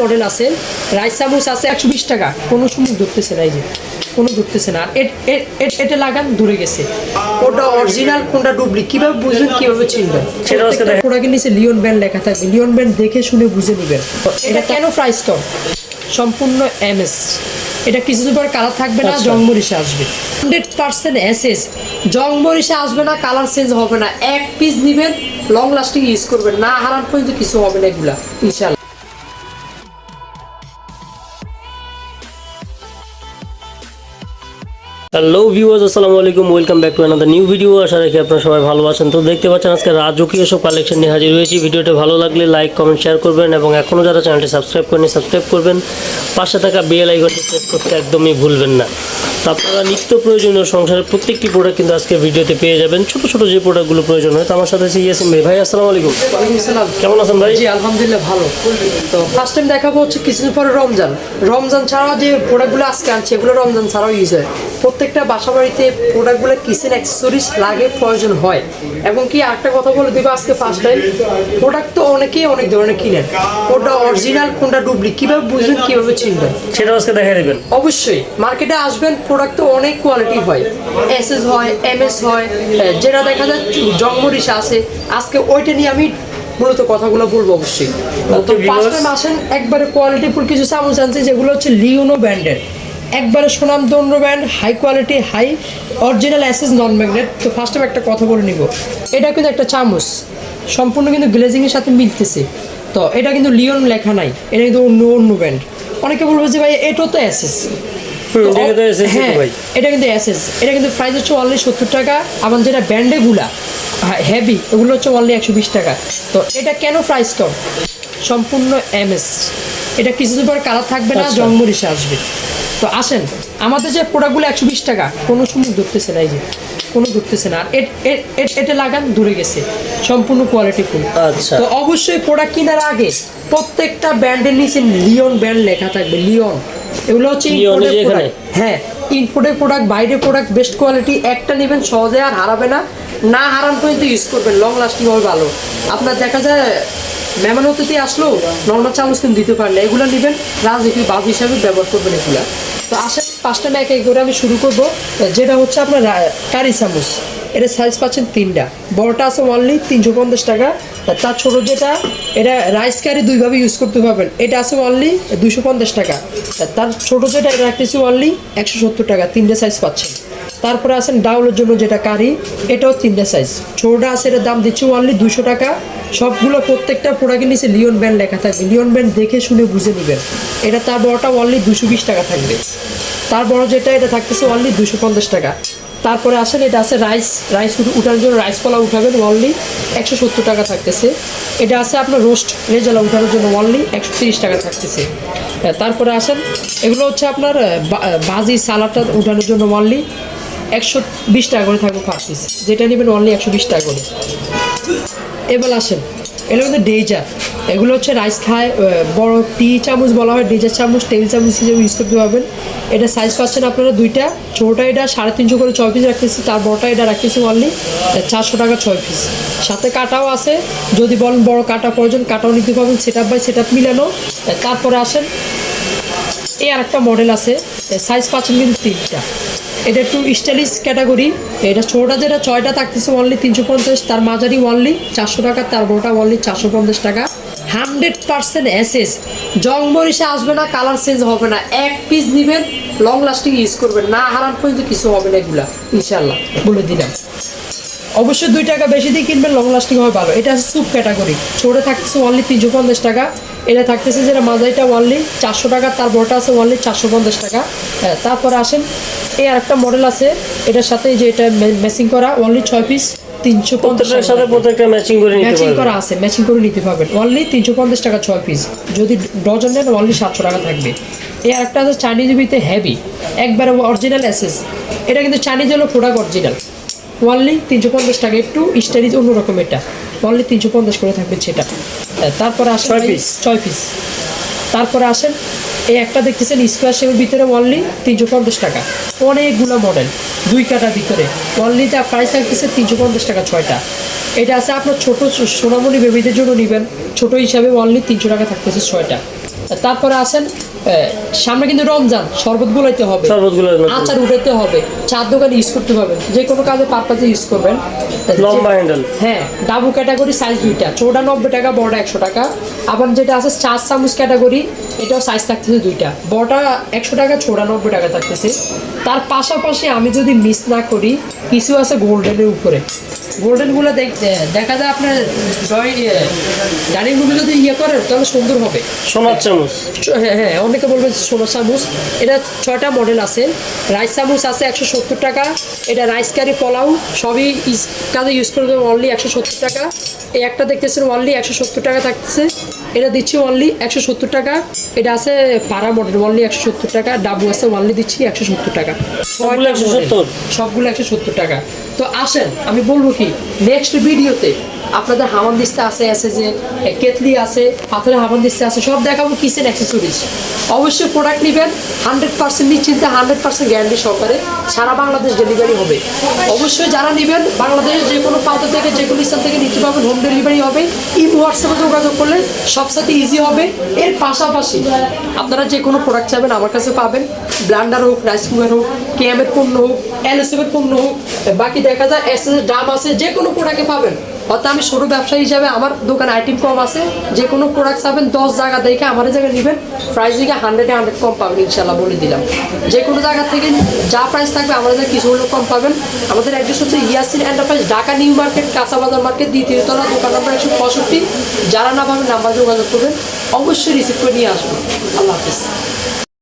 Model আছে rice চামচ আছে একশো বিশ টাকা। কোনো সময় ধরতেছে না এই যে কোনো ধরতেছে না। আর এটা লাগান দূরে গেছে। ওটা অরিজিনাল কোনটা ডুপ্লি কীভাবে বুঝবেন কীভাবে চিনবেন? প্রোডাক্টের নিচে লিওন ব্যান্ড লেখা থাকবে। লিওন ব্যান্ড দেখে শুনে বুঝে নেবেন। এটা কেন প্রাইস কম? সম্পূর্ণ এমএস এটা কিছুদিন পর কালার থাকবে না আচ্ছা। জংমরিশে আসবে। হান্ড্রেড পার্সেন্ট এসএস জংমরিশে আসবে না কালার চেঞ্জ হবে না। এক পিস নেবেন লং লাস্টিং ইউজ করবেন। না হারান পর্যন্ত কিছু হবে না এগুলা ইনশাল্লাহ হ্যালো ভিউয়ার্স আসসালামু আলাইকুম welcome back to another new video আশা রাখি আপনারা সবাই ভালো আছেন। তো দেখতে পাচ্ছেন আজকে রাজকীয় সব কালেকশন নিয়ে হাজির হয়েছি। ভিডিওটা ভালো লাগলে লাইক কমেন্ট শেয়ার করবেন এবং এখনও যারা চ্যানেলটি সাবস্ক্রাইব করেনি সাবস্ক্রাইব করবেন। পাশে থাকা বেল আইকনটি প্রেস করতে একদমই ভুলবেন না। তো আপনারা নিত্য প্রয়োজনীয় সংসারের প্রত্যেকটি প্রোডাক্ট কিন্তু আজকে ভিডিওতে পেয়ে যাবেন। ছোট ছোট যে প্রোডাক্টগুলো প্রয়োজন হয় তো আমার সাথে আছে ইয়াসিন ভাই। ভাই আসসালামু আলাইকুম। কেমন আছেন ভাই? জি আলহামদুলিল্লাহ ভালো। তো ফার্স্ট টাইম দেখাবো হচ্ছে কিছুদিন পরে রমজান। রমজান ছাড়াও যে প্রোডাক্টগুলো আজকে আনছে এগুলো রমজান ছাড়াও ইউজ হয়। প্রত্যেকটা বাসা বাড়িতে প্রোডাক্টগুলো কিচেন অ্যাক্সেসরিজ লাগে প্রয়োজন হয়। এবং কি একটা কথা বলে দেবো আজকে ফার্স্ট টাইম প্রোডাক্ট তো অনেকেই অনেক ধরনের কিনেন। কোনটা অরিজিনাল কোনটা ডুপ্লি কীভাবে বুঝবেন কীভাবে চিনবেন? সেটা আজকে দেখা দেবেন। অবশ্যই মার্কেটে আসবেন প্রোডাক্ট তো অনেক কোয়ালিটি হয়। এস এস হয় এমএস হয় এ, যেটা দেখা যায় জংমরিস আছে। আজকে ওইটা নিয়ে আমি মূলত কথাগুলো বলব অবশ্যই। তো ফার্স্ট টাইম আসেন একবারে কোয়ালিটিফুল কিছু চামচ আনছে যেগুলো হচ্ছে লিওনো ব্র্যান্ডের একবারে সুনামদন্ড brand high quality high original SS non magnet তো ফার্স্ট টাইম একটা কথা বলে নিব। এটা কিন্তু একটা চামচ। সম্পূর্ণ কিন্তু গ্লেজিংয়ের সাথে মিলতেছে। তো এটা কিন্তু লিওন লেখা নাই। এটা কিন্তু অন্য অন্য ব্র্যান্ড অনেকে বলবে যে ভাই এটাও তো অ্যাসেস হ্যাঁ ভাই। এটা কিন্তু অ্যাসেস এটা কিন্তু প্রাইস হচ্ছে অনলি সত্তর টাকা। আমার যেটা ব্যান্ডেগুলা হেভি ওগুলো হচ্ছে অনলি একশো বিশ টাকা। তো এটা কেন প্রাইস কম সম্পূর্ণ এমএস এটা কিছুদিন পর কালার থাকবে না আচ্ছা। জন্মরিসে আসবে। তো আসেন আমাদের যে প্রোডাক্টগুলো একশো বিশ টাকা কোনো সময় ধরতেছে না এই যে কোনো ধরতেছে না। আর এটা লাগান দূরে গেছে। সম্পূর্ণ কোয়ালিটি ফুল আচ্ছা। তো অবশ্যই প্রোডাক্ট কেনার আগে প্রত্যেকটা ব্র্যান্ডের নিচে লিওন ব্র্যান্ড লেখা থাকবে লিওন এগুলো হচ্ছে। হ্যাঁ ইম্পোর্টেড প্রোডাক্ট বাইরের প্রোডাক্ট বেস্ট কোয়ালিটি একটা নেবেন সহজে আর হারাবে না। না হারান পর্যন্ত ইউজ করবেন লং লাস্টিং হবে ভালো। আপনার দেখা যায় মেহমান অতিথি আসলো নর্মাল চামচ কিন্তু দিতে পারেন না। এগুলো নেবেন রাজনীতি বাদ হিসাবে ব্যবহার করবেন এগুলা। তো আসেন, পাঁচটা ম্যাক করে আমি শুরু করব। যেটা হচ্ছে আপনার কারি চামচ। এটা সাইজ পাচ্ছেন তিনটা। বড়টা আছে অনলি তিনশো পঞ্চাশ টাকা। তার ছোটো যেটা, এটা রাইস কারি দুইভাবে ইউজ করতে পারবেন। এটা আছে অনলি দুশো পঞ্চাশ টাকা। তার ছোটো যেটা, এটা রাখতেছি অনলি একশো সত্তর টাকা। তিনটে সাইজ পাচ্ছেন। তারপরে আছেন ডাউলের জন্য যেটা কারি এটাও তিনটে সাইজ ছোটোটা আছে এটার দাম দিচ্ছি অনলি দুশো টাকা। সবগুলো প্রত্যেকটা প্রোডাক্টের নিচে লিওন ব্যান্ড লেখা থাকবে। লিওন ব্যান্ড দেখে শুনে বুঝে নেবেন। এটা তার বড়টা অনলি দুশো বিশ টাকা থাকবে। তার বড় যেটা এটা থাকতেছে অনলি দুশো পঞ্চাশ টাকা। তারপরে আসেন এটা আছে রাইস রাইস উঠানোর জন্য রাইস কলা উঠাবেন অনলি একশো সত্তর টাকা থাকতেছে। এটা আছে আপনার রোস্ট রেজালা উঠানোর জন্য অনলি একশো তিরিশ টাকা থাকতেছে। হ্যাঁ, তারপরে আসেন এগুলো হচ্ছে আপনার বাজি সালাডটা উঠানোর জন্য অনলি একশো বিশ টাকা করে থাকবে পার পিস যেটা নেবেন অনলি একশো বিশ টাকা করে। এবার আসেন, এগুলো কিন্তু ডেজার এগুলো হচ্ছে রাইস খায় বড় টি চামচ বলা হয় ডেজার চামচ টেবিল চামচ হিসেবে ইউজ করতে পারবেন। এটা সাইজ পাচ্ছেন আপনারা দুইটা। ছোটোটা এটা সাড়ে তিনশো করে ছয় পিস রাখতেছি, তার বড়টা এটা রাখতেছি অনলি চারশো টাকা ছয় পিস সাথে কাটাও আছে। যদি বলেন বড় কাটা প্রয়োজন, কাটাও নিতে পারবেন set up by set up মিলানো তারপরে আসেন, এই আর একটা মডেল আছে সাইজ পাচ্ছেন কিন্তু তিনটা। এটা একটু স্টাইলিশ ক্যাটাগরি। এটা ছোটোটা যেটা, ছয়টা থাকতেছে অনলি তিনশো পঞ্চাশ, তার মাঝারি অনলি চারশো টাকা, তার বড়টা অনলি চারশো পঞ্চাশ টাকা। হান্ড্রেড পার্সেন্ট অ্যাসেস জং মরিষে আসবে না কালার চেঞ্জ হবে না। এক পিস নেবেন লং লাস্টিং ইউজ করবেন। না হারান পর্যন্ত কিছু হবে না এগুলা ইনশাল্লাহ বলে দিলাম। অবশ্যই দুই টাকা বেশি দিয়ে কিনবেন লং লাস্টিং হয় ভালো। এটা আছে স্যুপ ক্যাটাগরি ছোটো থাকতেছে অনলি তিনশো পঞ্চাশ টাকা। এটা থাকতেছে যেটা মাজাইটা অনলি চারশো টাকা তার বড়টা আছে অনলি চারশো পঞ্চাশ টাকা। হ্যাঁ তারপরে আসেন এই আর একটা মডেল আছে। এটার সাথে যে এটা ম্যাচিং করা অনলি ছয় পিস তিনশো পঞ্চাশ প্রত্যেকটার সাথে প্রত্যেকটা ম্যাচিং করে ম্যাচিং করা আছে ম্যাচিং করে নিতে পারবেন। অনলি তিনশো পঞ্চাশ টাকা ছয় পিস যদি ডজন নেন অনলি সাতশো টাকা থাকবে। এই আরেকটা আছে চাইনিজ বিতে হেভি একবারে অরিজিনাল অ্যাসেস এটা কিন্তু চাইনিজ হলো প্রোডাক্ট অরিজিনাল অনলি তিনশো পঞ্চাশ টাকা একটু স্টাইলিশ অন্যরকম এটা। অনলি তিনশো পঞ্চাশ করে থাকবে সেটা। তারপরে আসেন ছয় পিস তারপরে আসেন এই একটা দেখতেছেন স্কোয়ার শেপের ভিতরে অনলি তিনশো পঞ্চাশ টাকা। অনেকগুলো মডেল দুই কাটার ভিতরে। অনলি যা প্রাইস থাকতেছে তিনশো পঞ্চাশ টাকা ছয়টা। এটা আছে আপনার ছোটো সোনামণি বেবিদের জন্য নেবেন। ছোটো হিসাবে অনলি তিনশো টাকা থাকতেছে ছয়টা। তারপরে আসেন সামনে কিন্তু রমজান শরবত গুলাইতে হবে। আচার উঠাইতে হবে। চার দোকানে ইউজ করতে হবে। যে কোনো কাজে পারপাসে ইউজ করবেন। লম্বা হ্যান্ডেল হ্যাঁ ডাবু ক্যাটাগরি সাইজ দুইটা। ছোটা নব্বই টাকা বড়টা একশো টাকা। আবার যেটা আছে চার চামচ ক্যাটাগরি এটাও সাইজ থাকতেছে দুইটা। বড়টা একশো টাকা ছোটা নব্বই টাকা থাকতেছে। তার পাশাপাশি আমি যদি মিস না করি কিছু আছে গোল্ডেনের উপরে। গোল্ডেনগুলো দেখা যায় আপনার ডাইনিং রুমে যদি ইয়ে করেন তাহলে সুন্দর হবে। সোনার চামচ। হ্যাঁ হ্যাঁ অনেকে বলবে সোনার চামচ। এটা ছয়টা মডেল আছে। রাইস চামচ আছে একশো সত্তর টাকা। এটা রাইস কারি পোলাও সবই কাজে ইউজ করতে অনলি একশো সত্তর টাকা। এই একটা দেখতেছেন অনলি একশো সত্তর টাকা থাকছে এটা দিচ্ছি অনলি একশো সত্তর টাকা। এটা আছে পাড়া মডেল অনলি একশো সত্তর টাকা। ডাবু আছে অনলি দিচ্ছি একশো সত্তর টাকা। সবগুলো 170? সবগুলো একশো সত্তর টাকা। তো আসেন আমি বলব কি নেক্সট ভিডিওতে আপনাদের হামান দিস্তে আছে আছে যে কেতলি আছে, পাথরের হামান দিস্তে আছে, সব দেখাবো কিচেন অ্যাক্সেসরিজ অবশ্যই প্রোডাক্ট নেবেন হান্ড্রেড পার্সেন্ট নিশ্চিন্তে হান্ড্রেড পার্সেন্ট গ্যারান্টি সহকারে সারা বাংলাদেশ ডেলিভারি হবে। অবশ্যই যারা নেবেন বাংলাদেশের যে কোনো প্রান্ত থেকে, যে কোনো স্থান থেকে নিতে পারবেন হোম ডেলিভারি হবে। ই হোয়াটসঅ্যাপে যোগাযোগ করলে সবসাথে ইজি হবে। এর পাশাপাশি আপনারা যে কোনো প্রোডাক্ট চাইবেন, আমার কাছে পাবেন। ব্লান্ডার হোক, রাইস কুকার হোক কেএমের পণ্য হোক এলএসএফের পণ্য হোক, বাকি দেখা যায় এস এস ডাম আছে, যে কোনো প্রোডাক্টে পাবেন। অর্থাৎ আমি ছোটো ব্যবসায়ী হিসাবে আমার দোকানে আইটেম কম আছে, যে কোনো প্রোডাক্ট পাবেন, দশ জায়গা দেখে আমার জায়গায় নেবেন প্রাইসিংয়ে হান্ড্রেডে হান্ড্রেড কম পাবেন ইনশাল্লাহ বলে দিলাম। যে কোনো জায়গা থেকে যা প্রাইস থাকবে, আমাদের কিছু হলেও কম পাবেন। আমাদের অ্যাড্রেস হচ্ছে Yasin enterprise Dhaka new market কাঁচাবাজার market, দ্বিতীয় তলা, দোকান নাম্বার একশো পঁয়ষট্টি। যারা না পাবেন, নাম্বার যোগাযোগ করবেন। অবশ্যই রিসিভ করে নিয়ে আসবেন আল্লাহ হাফিজ।